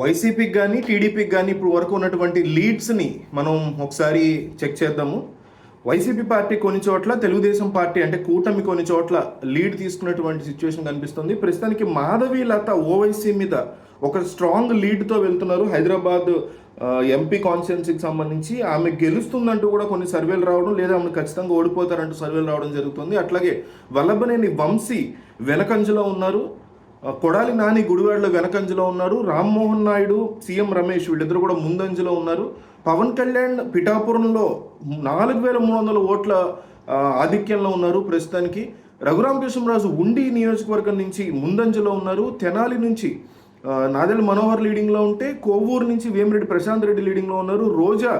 వైసీపీకి కానీ టీడీపీకి కానీ ఇప్పుడు వరకు ఉన్నటువంటి లీడ్స్ని మనం ఒకసారి చెక్ చేద్దాము. వైసీపీ పార్టీ కొన్ని చోట్ల తెలుగుదేశం పార్టీ అంటే కూటమి కొన్ని చోట్ల లీడ్ తీసుకున్నటువంటి సిచ్యువేషన్ కనిపిస్తుంది. ప్రస్తుతానికి మాధవి లత ఓవైసీ మీద ఒక స్ట్రాంగ్ లీడ్తో వెళ్తున్నారు. హైదరాబాద్ ఎంపీ కాన్స్టిట్యున్సీకి సంబంధించి ఆమె గెలుస్తుందంటూ కూడా కొన్ని సర్వేలు రావడం లేదా ఆమె ఖచ్చితంగా ఓడిపోతారంటూ సర్వేలు రావడం జరుగుతుంది. అట్లాగే వల్లభనేని వంశీ వెనకంజలో ఉన్నారు. కొడాలి నాని గుడివాడలో వెనకంజలో ఉన్నారు. రామ్మోహన్ నాయుడు సీఎం రమేష్ వీళ్ళిద్దరు కూడా ముందంజలో ఉన్నారు. పవన్ కళ్యాణ్ పిఠాపురంలో నాలుగు వేల మూడు వందల ఓట్ల ఆధిక్యంలో ఉన్నారు ప్రస్తుతానికి. రఘురామకృష్ణరాజు ఉండి నియోజకవర్గం నుంచి ముందంజలో ఉన్నారు. తెనాలి నుంచి నాదెల్ మనోహర్ లీడింగ్లో ఉంటే కోవూరు నుంచి వేమిరెడ్డి ప్రశాంత్ రెడ్డి లీడింగ్లో ఉన్నారు. రోజా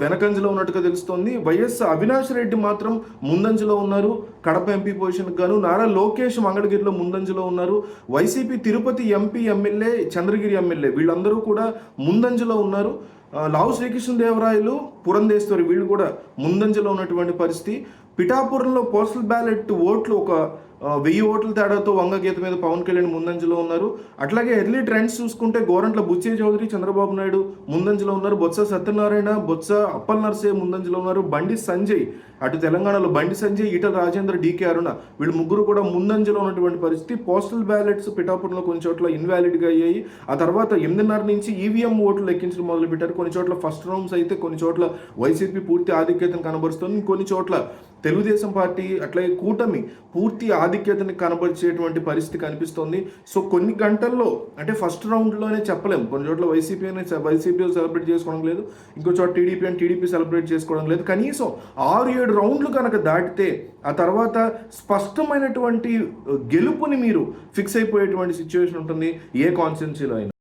వెనకంజలో ఉన్నట్టుగా తెలుస్తోంది. వైఎస్ అవినాష్ రెడ్డి మాత్రం ముందంజలో ఉన్నారు. కడప ఎంపీ పొజిషన్కి గాను నారా లోకేష్ మంగళగిరిలో ముందంజలో ఉన్నారు. YCP Tirupati MP MLA Chandragiri MLA వీళ్ళందరూ కూడా ముందంజలో ఉన్నారు. లావు శ్రీకృష్ణదేవరాయలు పురంధేశ్వరి వీళ్ళు కూడా ముందంజలో ఉన్నటువంటి పరిస్థితి. పిఠాపురంలో పోస్టల్ బ్యాలెట్ ఓట్లు ఒక వెయ్యి ఓట్ల తేడాతో వంగ గీత మీద పవన్ కళ్యాణ్ ముందంజలో ఉన్నారు. అట్లాగే ఎర్లీ ట్రెండ్స్ చూసుకుంటే గోరంట్ల బుచ్చే చౌదరి చంద్రబాబు నాయుడు ముందంజలో ఉన్నారు. బొత్స సత్యనారాయణ బొత్స అప్పల్ నర్సే ముందంజలో ఉన్నారు. బండి సంజయ్ అటు తెలంగాణలో బండి సంజయ్ ఈటల రాజేంద్ర డీకే అరుణ వీళ్ళు ముగ్గురు కూడా ముందంజలో ఉన్నటువంటి పరిస్థితి. పోస్టల్ బ్యాలెట్స్ పిఠాపురంలో కొన్ని చోట్ల ఇన్వాలిడ్గా అయ్యాయి. ఆ తర్వాత ఎనిమిదిన్నర నుంచి ఈవీఎం ఓట్లు లెక్కించడం మొదలుపెట్టారు. కొన్ని చోట్ల ఫస్ట్ రౌండ్స్ అయితే కొన్ని చోట్ల వైసీపీ పూర్తి ఆధిక్యతను కనబరుస్తుంది. కొన్ని చోట్ల తెలుగుదేశం పార్టీ అట్లాగే కూటమి పూర్తి ఆధిక్యతని కనబరిచేటువంటి పరిస్థితి కనిపిస్తోంది. సో కొన్ని గంటల్లో అంటే ఫస్ట్ రౌండ్లోనే చెప్పలేము కొన్ని చోట్ల వైసీపీ అనే వైసీపీ సెలబ్రేట్ చేసుకోవడం లేదు. ఇంకో చోట టీడీపీ అని టీడీపీ సెలబ్రేట్ చేసుకోవడం లేదు. కనీసం ఆరు ఏడు రౌండ్లు కనుక దాటితే ఆ తర్వాత స్పష్టమైనటువంటి గెలుపుని మీరు ఫిక్స్ అయిపోయేటువంటి సిచ్యువేషన్ ఉంటుంది ఏ కాన్స్టిట్యున్సీలో అయినా.